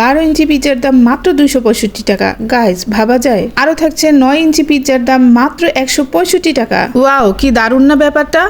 বারো ইঞ্চি পিৎজার দাম মাত্র দুইশো পঁয়ষট্টি টাকা। গাইজ ভাবা যায়। আরও থাকছে নয় ইঞ্চি পিৎজার দাম মাত্র একশো পঁয়ষট্টি টাকা। ওয়াও কি দারুণ না ব্যাপারটা?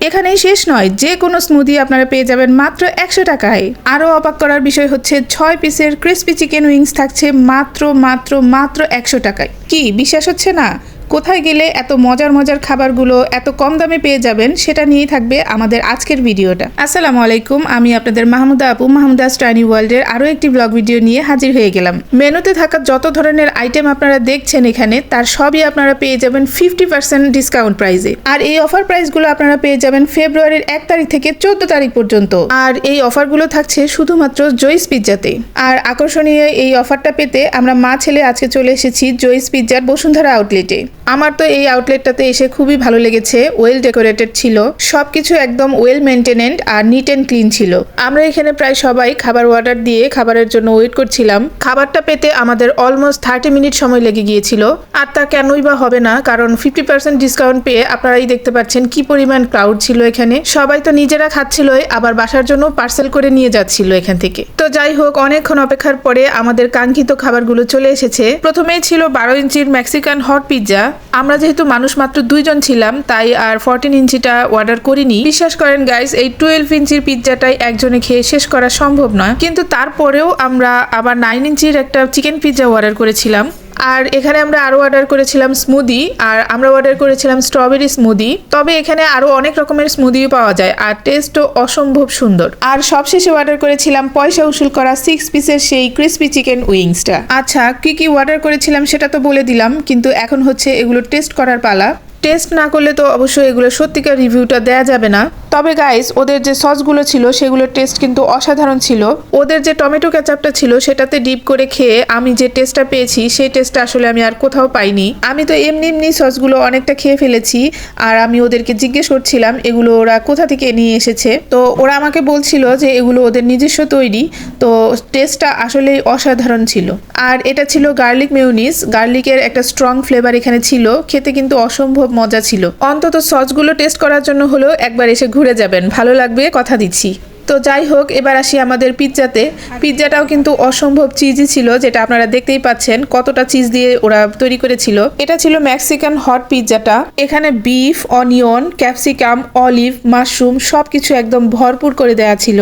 এখানেই শেষ নয়। যে কোনো স্মুদি আপনারা পেয়ে যাবেন মাত্র একশো টাকায়। আরও অবাক করার বিষয় হচ্ছে, ছয় পিসের ক্রিস্পি চিকেন উইংস থাকছে মাত্র মাত্র মাত্র একশো টাকায়। কি, বিশ্বাস হচ্ছে না? কোথায় গেলে এত মজার মজার খাবারগুলো এত কম দামে পেয়ে যাবেন সেটা নিয়েই থাকবে আমাদের আজকের ভিডিওটা। আসসালামু আলাইকুম, আমি আপনাদের মাহমুদা আপু, মাহমুদা স্টাইনি ওয়ার্ল্ডের আরও একটি ব্লগ ভিডিও নিয়ে হাজির হয়ে গেলাম। মেনুতে থাকা যত ধরনের আইটেম আপনারা দেখছেন এখানে, তার সবই আপনারা পেয়ে যাবেন ফিফটি পার্সেন্ট ডিসকাউন্ট প্রাইসে। আর এই অফার প্রাইসগুলো আপনারা পেয়ে যাবেন ফেব্রুয়ারির এক তারিখ থেকে চোদ্দ তারিখ পর্যন্ত। আর এই অফারগুলো থাকছে শুধুমাত্র জয়স পিৎজাতে। আর আকর্ষণীয় এই অফারটা পেতে আমরা মা ছেলে আজকে চলে এসেছি জয়স পিৎজার বসুন্ধরা আউটলেটে আমার তো এই আউটলেটটাতে এসে খুবই ভালো লেগেছে ওয়েল ডেকোরেটেড ছিল, সবকিছু একদম ওয়েল মেনটেনেন্ট আর নিট অ্যান্ড ক্লিন ছিল। আমরা এখানে প্রায় সবাই খাবার অর্ডার দিয়ে খাবারের জন্য ওয়েট করছিলাম। খাবারটা পেতে আমাদের অলমোস্ট থার্টি মিনিট সময় লেগে গিয়েছিল। আর তা কেনই বা হবে না, কারণ ফিফটি পার্সেন্ট ডিসকাউন্ট পেয়ে আপনারাই দেখতে পাচ্ছেন কি পরিমাণ ক্রাউড ছিল এখানে। সবাই তো নিজেরা খাচ্ছিলই, আবার বাসার জন্য পার্সেল করে নিয়ে যাচ্ছিল এখান থেকে। তো যাই হোক, অনেকক্ষণ অপেক্ষার পরে আমাদের কাঙ্ক্ষিত খাবারগুলো চলে এসেছে। প্রথমেই ছিল বারো ইঞ্চির মেক্সিকান হট পিৎজা আমরা যেহেতু মানুষ মাত্র দুইজন ছিলাম, তাই আর ফোরটিন ইঞ্চিটা অর্ডার করিনি। বিশ্বাস করেন গাইস এই টুয়েলভ ইঞ্চির পিৎজাটাই একজনে খেয়ে শেষ করা সম্ভব নয়। কিন্তু তারপরেও আমরা আবার নাইন ইঞ্চির একটা চিকেন পিৎজা অর্ডার করেছিলাম। আর এখানে আমরা আরও অর্ডার করেছিলাম স্মুদি আর আমরা অর্ডার করেছিলাম স্ট্রবেরি স্মুদি তবে এখানে আরও অনেক রকমের স্মুদিও পাওয়া যায়, আর টেস্টও অসম্ভব সুন্দর। আর সবশেষে অর্ডার করেছিলাম পয়সা উসুল করা সিক্স পিসের সেই ক্রিসপি চিকেন উইংসটা আচ্ছা কি কি অর্ডার করেছিলাম সেটা তো বলে দিলাম, কিন্তু এখন হচ্ছে এগুলো টেস্ট করার পালা। টেস্ট না করলে তো অবশ্যই এগুলো সত্যিকার রিভিউটা দেওয়া যাবে না। তবে গাইস ওদের যে সসগুলো ছিল, সেগুলোর টেস্ট কিন্তু অসাধারণ ছিল। ওদের যে টমেটো ক্যাচাপটা ছিল, সেটাতে ডিপ করে খেয়ে আমি যে টেস্টটা পেয়েছি, সেই টেস্টটা আসলে আমি আর কোথাও পাইনি। আমি তো এমনি এমনি সসগুলো অনেকটা খেয়ে ফেলেছি, আর আমি ওদেরকে জিজ্ঞেস করছিলাম, এগুলো ওরা কোথা থেকে নিয়ে এসেছে? তো ওরা আমাকে বলছিল যে, এগুলো ওদের নিজস্ব তৈরি। তো টেস্টটা আসলে অসাধারণ ছিল। আর এটা ছিল গার্লিক মেউনিস গার্লিকের একটা স্ট্রং ফ্লেভার এখানে ছিল। খেতে কিন্তু অসম্ভব মজা ছিল। অন্তত সসগুলো টেস্ট করার জন্য হলেও একবার এসে ঘুরে যাবেন। ভালো লাগবে, কথা দিচ্ছি। তো যাই হোক, এবার আসি আমাদের পিৎজাতে। পিৎজাটাও কিন্তু অসম্ভব চিজি ছিল, যেটা আপনারা দেখতেই পাচ্ছেন কতটা চিজ দিয়ে ওরা তৈরি করেছিল। এটা ছিল মেক্সিকান হট পিৎজাটা। এখানে beef onion capsicum olive mushroom সবকিছু একদম ভরপুর করে দেয়া ছিল।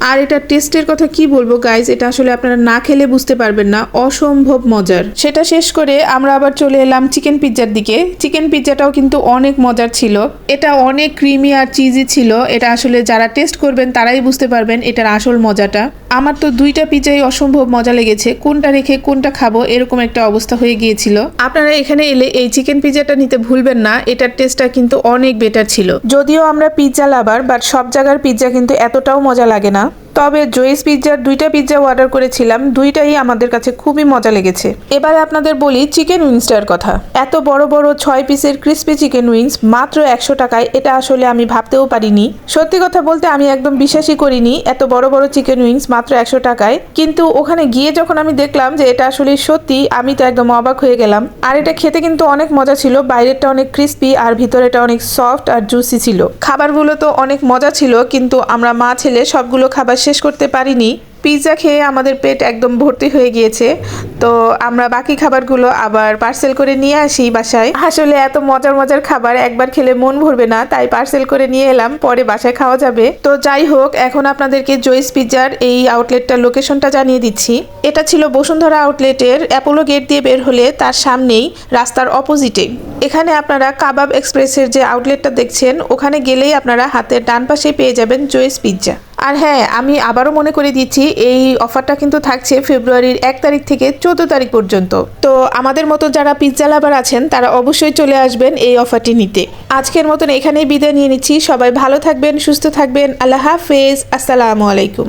আর এটা টেস্টের কথা কি বলব গাইজ এটা আসলে আপনারা না খেলে বুঝতে পারবেন না। অসম্ভব মজার। সেটা শেষ করে আমরা আবার চলে এলাম চিকেন পিৎজার দিকে। চিকেন পিৎজাটাও কিন্তু অনেক মজার ছিল। এটা অনেক ক্রিমি আর চিজি ছিল। এটা আসলে যারা টেস্ট করবেন, তারাই বুঝতে পারবেন এটার আসল মজাটা। আমার তো দুইটা পিজাই অসম্ভব মজা লেগেছে, কোনটা রেখে কোনটা খাব এরকম একটা অবস্থা হয়ে গিয়েছিল। আপনারা এখানে এলে এই চিকেন পিজাটা নিতে ভুলবেন না, এটার টেস্টটা কিন্তু অনেক বেটার ছিল। যদিও আমরা পিৎজা লাভার বাট সব জায়গার পিৎজা কিন্তু এতটাও মজা লাগে না। তবে জয়েস পিৎজার দুইটা পিৎজা অর্ডার করেছিলাম, দুইটাই আমাদের কাছে খুবই মজা লেগেছে। এবার আপনাদের বলি চিকেন উইংসটার কথা। এত বড় বড় ছয় পিসের ক্রিস্পি চিকেন উইংস, মাত্র একশো টাকায়, এটা আসলে আমি ভাবতেও পারিনি। সত্যি কথা বলতে আমি একদম বিশ্বাসই করিনি, এত বড় বড় চিকেন উইংস মাত্র একশো টাকায়। কিন্তু ওখানে গিয়ে যখন আমি দেখলাম যে এটা আসলে সত্যি, আমি তো একদম অবাক হয়ে গেলাম। আর এটা খেতে কিন্তু অনেক মজা ছিল, বাইরেরটা অনেক ক্রিস্পি, আর ভিতরেটা অনেক সফট আর জুসি ছিল। খাবারগুলো তো অনেক মজা ছিল, কিন্তু আমরা মা ছেলে সবগুলো খাবার শেষ করতে পারিনি। পিৎজা খেয়ে আমাদের পেট একদম ভর্তি হয়ে গিয়েছে। তো আমরা বাকি খাবারগুলো আবার পার্সেল করে নিয়ে আসি বাসায়। আসলে এত মজার মজার খাবার একবার খেলে মন ভরবে না, তাই পার্সেল করে নিয়ে এলাম, পরে বাসায় খাওয়া যাবে। তো যাই হোক, এখন আপনাদেরকে জয়স পিৎজার এই আউটলেটটার লোকেশনটা জানিয়ে দিচ্ছি। এটা ছিল বসুন্ধরা আউটলেটের অ্যাপোলো গেট দিয়ে বের হলে তার সামনেই রাস্তার অপোজিটে এখানে আপনারা কাবাব এক্সপ্রেসের যে আউটলেটটা দেখছেন, ওখানে গেলেই আপনারা হাতের ডান পাশে পেয়ে যাবেন জয়েস পিৎজা আর হ্যাঁ আমি আবারও মনে করে দিচ্ছি, এই অফারটা কিন্তু থাকছে ফেব্রুয়ারির এক তারিখ থেকে চোদ্দ তারিখ পর্যন্ত। তো আমাদের মতো যারা পিৎজা লাভার আছেন, তারা অবশ্যই চলে আসবেন এই অফারটি নিতে। আজকের মতন এখানেই বিদায় নিয়ে নিচ্ছি। সবাই ভালো থাকবেন, সুস্থ থাকবেন। আল্লাহ হাফেজ। আসসালামু আলাইকুম।